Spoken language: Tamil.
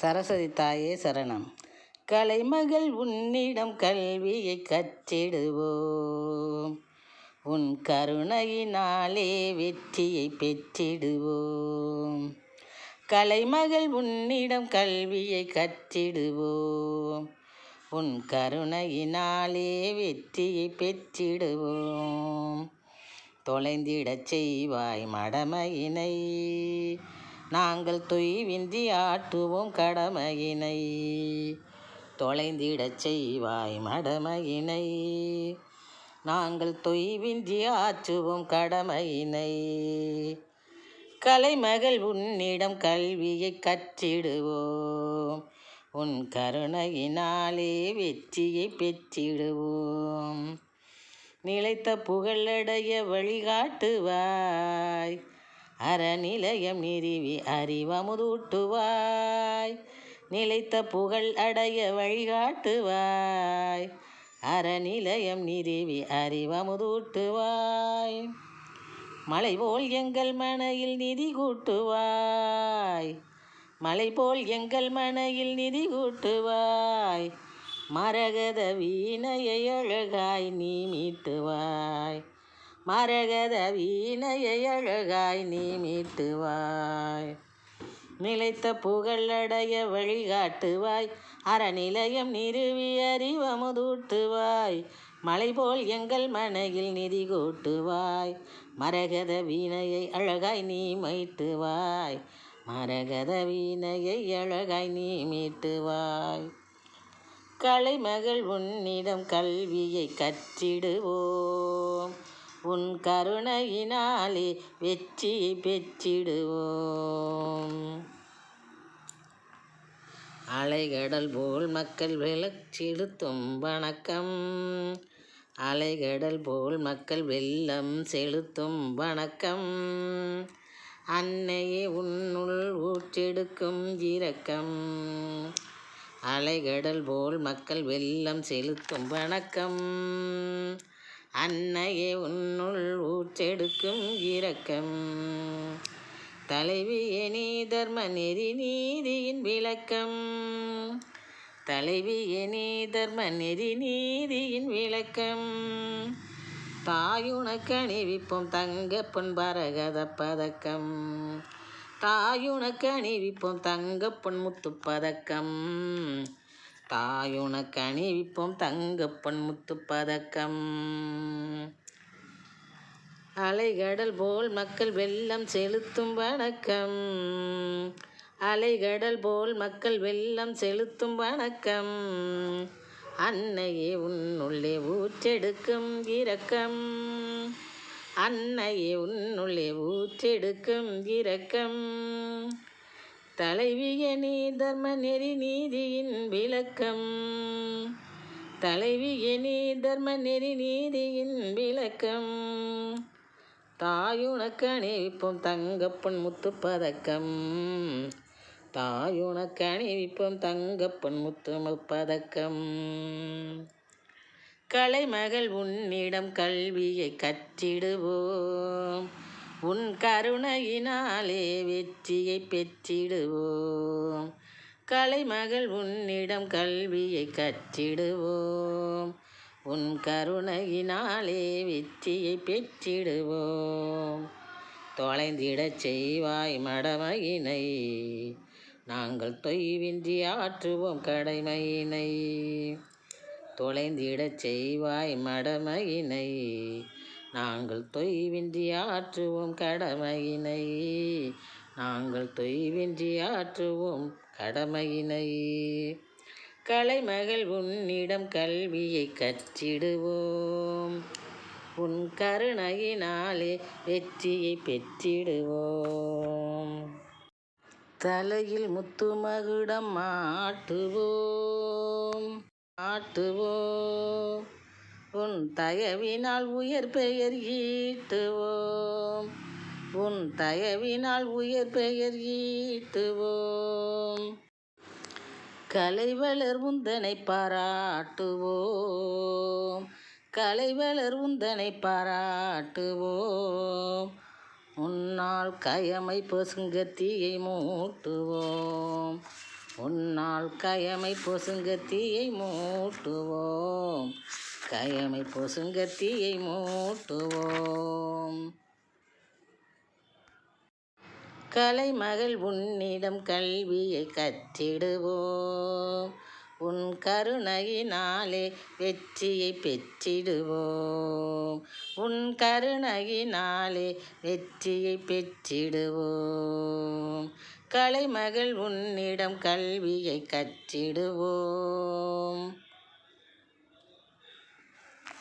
சரஸ்வதி தாயே சரணம். கலைமகள் உன்னிடம் கல்வியை கற்றிடுவோம். உன் கருணையினாலே வெற்றியை பெற்றிடுவோம். கலைமகள் உன்னிடம் கல்வியை கற்றிடுவோம். உன் கருணையினாலே வெற்றியை பெற்றிடுவோம். தொலைந்திடச் செய்வாய் மடமையினை. நாங்கள் தொய்வின்றி ஆட்டுவோம் கடமையினை. தொலைந்திடச் செய்வாய் மடமையினை. நாங்கள் தொய்வின்றி ஆற்றுவோம் கடமையினை. கலைமகள் உன்னிடம் கல்வியை கற்றிடுவோம். உன் கருணையினாலே வெற்றியை பெற்றிடுவோம். நிலைத்த புகழடைய வழிகாட்டுவாய். அறநிலையம் நிறுவி அறிவமுதூட்டுவாய். நிலைத்த புகழ் அடைய வழிகாட்டுவாய். அறநிலையம் நிறுவி அறிவமுதூட்டுவாய். மலை போல் எங்கள் மனையில் நிதி கூட்டுவாய். மலை போல் எங்கள் மனையில் நிதி கூட்டுவாய். மரகத வீணையை அழகாய் நீ மீட்டுவாய். மரகத வீணையை அழகாய் நீ மீட்டுவாய் நிலைத்த புகழடைய வழிகாட்டுவாய். அறநிலையம் நிறுவி அறிவமுதூட்டுவாய் மலை போல் எங்கள் மனையில் நிதி கூட்டுவாய். மரகத வீணையை அழகாய் நீ மீட்டுவாய் மரகத வீணையை அழகாய் நீ மீட்டுவாய் கலைமகள் உன்னிடம் கல்வியை கற்றிடுவோம். உன் கருணையினாலே வெற்றி பெற்றிடுவோம். அலைகடல் போல் மக்கள் விளச்செலுத்தும் வணக்கம். அலைகடல் போல் மக்கள் வெள்ளம் செலுத்தும் வணக்கம். அன்னையே உன்னுள் ஊற்றெடுக்கும் இரக்கம். அலைகடல் போல் மக்கள் வெள்ளம் செலுத்தும் வணக்கம். அன்னையே உன்னுள் ஊற்றெடுக்கும் இரக்கம். தலைவியே நீ தர்ம நெறி நீதியின் விளக்கம். தலைவியே நீ தர்ம நெறி நீதியின் விளக்கம். தாயுனக்கு அணிவிப்போம் தங்க பொன் பரகத பதக்கம். தாயுனக்கு அணிவிப்போம் தங்க பொன் முத்து பதக்கம். தாயுனக்கு அணிவிப்போம் தங்கப்பன் முத்து பதக்கம் அலைகடல் போல் மக்கள் வெள்ளம் செலுத்தும் வணக்கம். அலைகடல் போல் மக்கள் வெள்ளம் செலுத்தும் வணக்கம். அன்னையே உன்னுள்ளே ஊற்றெடுக்கும் இரக்கம். அன்னையே உன்னுள்ளே ஊற்றெடுக்கும் இரக்கம். தலைவிய நீ தர்ம நெறி நீதியின் விளக்கம். தலைவிய நீ தர்ம நெறி நீதியின் விளக்கம். தாயுனக்கு அணிவிப்போம் தங்கப்பன் முத்து பதக்கம். தாயுனக்கு அணிவிப்போம் தங்கப்பன் முத்து பதக்கம். கலைமகள் உன்னிடம் கல்வியை கற்றிடுவோம். உன் கருணையினாலே வெற்றியை பெற்றிடுவோம். கலைமகள் உன்னிடம் கல்வியை கற்றிடுவோம். உன் கருணையினாலே வெற்றியை பெற்றிடுவோம். தொலைந்திடச் செய்வாய் மடமையினை நாங்கள் தொய்வின்றி ஆற்றுவோம் கடமையினை. தொலைந்திடச் செய்வாய் மடமையினை நாங்கள் தொய்வின்றி ஆற்றுவோம் கடமையினை. நாங்கள் தொய்வின்றி ஆற்றுவோம் கடமையினை. கலைமகள் உன்னிடம் கல்வியை கற்றிடுவோம். உன் கருணையினாலே வெற்றியை பெற்றிடுவோம். தலையில் முத்துமகுடம் மாட்டுவோம் ஆட்டுவோம். உன் தயவினால் உயர் பெயர் ஈட்டுவோம். உன் தயவினால் உயர் பெயர் ஈட்டுவோம். கலைவளர் உந்தனை பாராட்டுவோம். கலைவளர் உந்தனை பாராட்டுவோம். உன்னால் கயமை பசுங்கத்தியை மூட்டுவோம். உன்னால் கயமை பொசுங்கத்தியை மூட்டுவோம். கயமை பொசுங்கத்தியை மூட்டுவோம். கலைமகள் உன்னிடம் கல்வியை கற்றிடுவோம். உன் கருணையினாலே வெற்றியை பெற்றிடுவோம். உன் கருணையினாலே வெற்றியை பெற்றிடுவோம். கலைமகள் உன்னிடம் கல்வியை கற்றிடுவோம்.